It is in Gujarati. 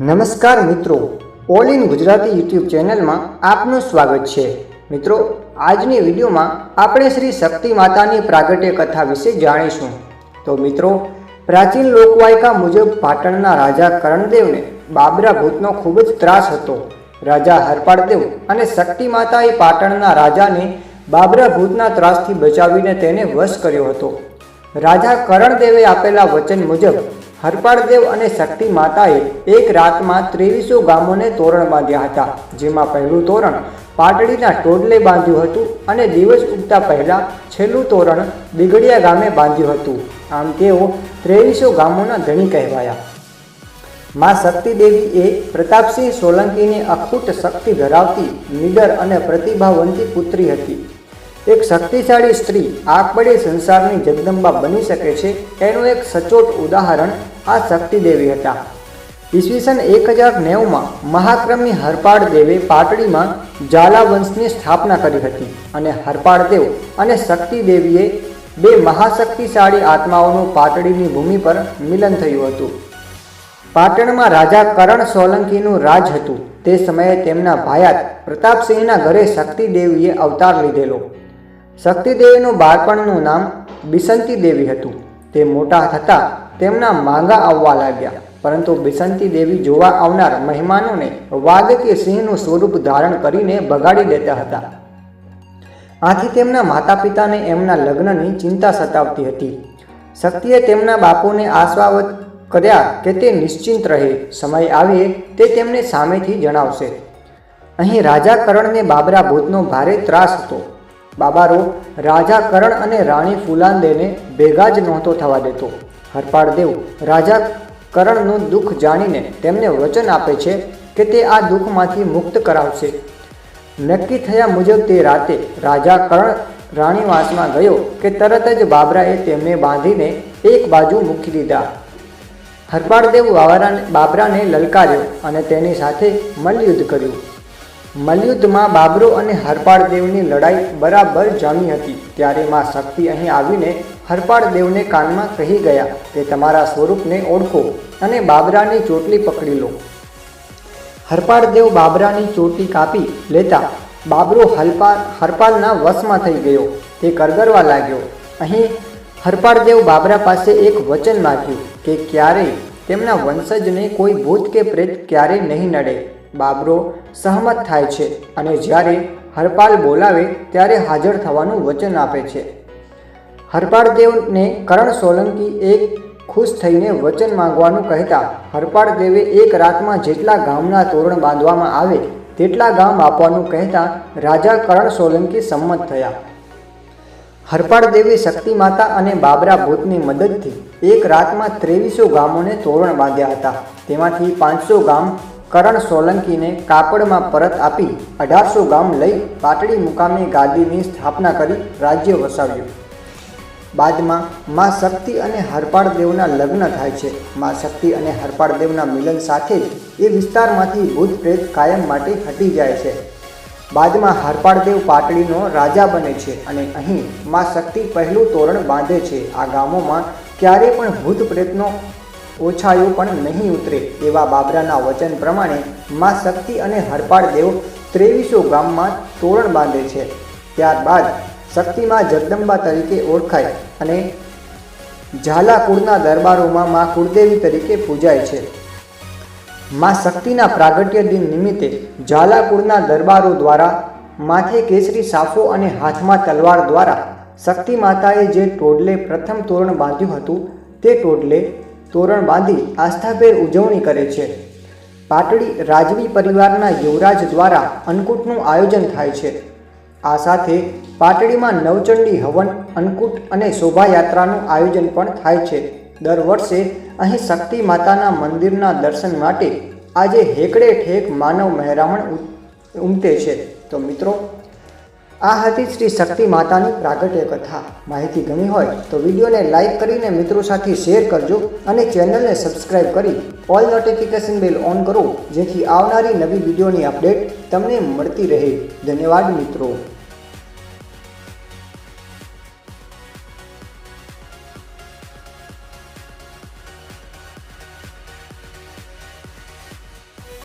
નમસ્કાર મિત્રો. ઓલ ઇન ગુજરાતી યુટ્યુબ ચેનલમાં આપનું સ્વાગત છે. મિત્રો, આજની વિડીયોમાં આપણે શ્રી શક્તિ માતાની પ્રાગટ્ય કથા વિશે જાણીશું. તો મિત્રો, પ્રાચીન લોકવાયકા મુજબ પાટણના રાજા કરણદેવને બાબરા ભૂતનો ખૂબ જ ત્રાસ હતો. રાજા હરપાળદેવ અને શક્તિ માતાએ પાટણના રાજાને બાબરા ભૂતના ત્રાસથી બચાવીને તેને વશ કર્યો હતો. રાજા કરણદેવે આપેલા વચન મુજબ હરપાળદેવ અને શક્તિ માતાએ એક રાતમાં ત્રેવીસો ગામોને તોરણ બાંધ્યા હતા, જેમાં પહેલું તોરણ પાટડીના ટોડલે બાંધ્યું હતું અને દિવસ ઉગતા પહેલાં છેલ્લું તોરણ દીગડિયા ગામે બાંધ્યું હતું. આમ તેઓ ત્રેવીસો ગામોના ધણી કહેવાયા. માં શક્તિ દેવી એ પ્રતાપસિંહ સોલંકીની અખૂટ શક્તિ ધરાવતી નિડર અને પ્રતિભાવંતી પુત્રી હતી. એક શક્તિશાળી સ્ત્રી આકબડે સંસારની જગદંબા બની શકે છે, એનું એક સચોટ ઉદાહરણ આ શક્તિ દેવી હતા. ઈસવીસન એક હજાર નેવુંમાં મહાક્રમી હરપાળ દેવે પાટડીમાં ઝાલા વંશની સ્થાપના કરી હતી અને હરપાળ દેવ અને શક્તિ દેવીએ બે મહાશક્તિશાળી આત્માઓનું પાટડીની ભૂમિ પર મિલન થયું હતું. પાટણમાં રાજા કરણ સોલંકીનું રાજ હતું. તે સમયે તેમના ભાયાત પ્રતાપસિંહના ઘરે શક્તિદેવીએ અવતાર લીધેલો. શક્તિદેવીનું બાળપણનું નામ બિસંતી દેવી હતું. તે મોટા થતાં તેમના માંગા આવવા લાગ્યા. પરંતુ બિસંતી દેવી જોવા આવનાર મહેમાનોને વાઘ કે સિંહનું સ્વરૂપ ધારણ કરીને બગાડી દેતા હતા. આથી તેમના માતા પિતાને એમના લગ્નની ચિંતા સતાવતી હતી. શક્તિએ તેમના બાપુને આશ્વાવત કર્યા કે તે નિશ્ચિંત રહે, સમય આવે તે તેમને સામેથી જણાવશે. અહીં રાજા કરણને બાબરા ભૂતનો ભારે ત્રાસ હતો. બાબારો રાજા કરણ અને રાણી ફુલાંદેને ભેગા જ નહોતો થવા દેતો. હરપાળદેવ રાજા કરણનું દુઃખ જાણીને તેમને વચન આપે છે કે તે આ દુઃખમાંથી મુક્ત કરાવશે. નક્કી થયા મુજબ તે રાતે રાજા કરણ રાણીવાસમાં ગયો કે તરત જ બાબરાએ તેમને બાંધીને એક બાજુ મૂકી દીધા. હરપાળદેવ બાબરાને લલકાર્યો અને તેની સાથે મલ્લયુદ્ધ કર્યું. મલ્યુદ્ધમાં બાબરો અને હરપાળદેવની લડાઈ બરાબર જામી હતી. ત્યારે માં શક્તિ અહીં આવીને હરપાળદેવને કાનમાં કહી ગયા કે તમારા સ્વરૂપને ઓળખો અને બાબરાની ચોટલી પકડી લો. હરપાળદેવ બાબરાની ચોટલી કાપી લેતા બાબરો હલપાલ હરપાલના વશમાં થઈ ગયો. તે કરગરવા લાગ્યો. અહીં હરપાળદેવ બાબરા પાસે એક વચન માગ્યું કે ક્યારેય તેમના વંશજને કોઈ ભૂત કે પ્રેત ક્યારેય નહીં નડે. બાબરો સહમત થાય છે અને જ્યારે હરપાલ બોલાવે ત્યારે હાજર થવાનું વચન આપે છે. હરપાળદેવને કરણ સોલંકી એક ખુશ થઈને વચન માંગવાનું કહેતા હરપાળદેવે એક રાતમાં જેટલા ગામના તોરણ બાંધવામાં આવે તેટલા ગામ આપવાનું કહેતા રાજા કરણ સોલંકી સંમત થયા. હરપાળદેવે શક્તિ માતા અને બાબરા ભૂતની મદદથી એક રાતમાં ત્રેવીસો ગામોને તોરણ બાંધ્યા હતા. તેમાંથી પાંચસો ગામ કરણ સોલંકીને કાપડમાં પરત આપી અઢારસો ગામ લઈ પાટડી મુકામે ગાદીની સ્થાપના કરી રાજ્ય વસાવ્યું. બાદમાં મા શક્તિ અને હરપાળદેવના લગ્ન થાય છે. મા શક્તિ અને હરપાળદેવના મિલન સાથે જ એ વિસ્તારમાંથી ભૂત પ્રેત કાયમ માટે હટી જાય છે. બાદમાં હરપાળદેવ પાટડીનો રાજા બને છે અને અહીં મા શક્તિ પહેલું તોરણ બાંધે છે. આ ગામોમાં ક્યારે પણ ભૂત પ્રેતનો ઓછાયો પણ નહીં ઉતરે. એવા બાબરાના વચન પ્રમાણે મા શક્તિ અને હરપાળદેવ ત્રેવીસો ગામમાં તોરણ બાંધે છે. ત્યારબાદ શક્તિમાં જગદંબા તરીકે ઓળખાય અને ઝાલાકુળના દરબારોમાં મા કુળદેવી તરીકે પૂજાય છે. મા શક્તિના પ્રાગટ્ય દિન નિમિત્તે ઝાલાકુળના દરબારો દ્વારા માથે કેસરી સાફો અને હાથમાં તલવાર દ્વારા શક્તિ માતાએ જે ટોડલે પ્રથમ તોરણ બાંધ્યું હતું, તે ટોડલે તોરણ બાંધી આસ્થાભેર ઉજવણી કરે છે. પાટડી રાજવી પરિવારના યુવરાજ દ્વારા અન્નકૂટનું આયોજન થાય છે. આ સાથે પાટડીમાં નવચંડી હવન, અન્નકૂટ અને શોભાયાત્રાનું આયોજન પણ થાય છે. દર વર્ષે અહીં શક્તિ માતાના મંદિરના દર્શન માટે આજે હેકડે ઠેક માનવ મહેરામણ ઉમટે છે. તો મિત્રો આ હતી શ્રી શક્તિ માતાની પ્રાગટ્ય કથા. માહિતી ગમી હોય તો વિડીયોને લાઇક કરીને મિત્રો સાથે શેર કરજો અને ચેનલને સબસ્ક્રાઇબ કરી ઓલ નોટિફિકેશન બેલ ઓન કરો જેથી આવનારી નવી વિડીયોની અપડેટ તમને મળતી રહે. ધન્યવાદ મિત્રો.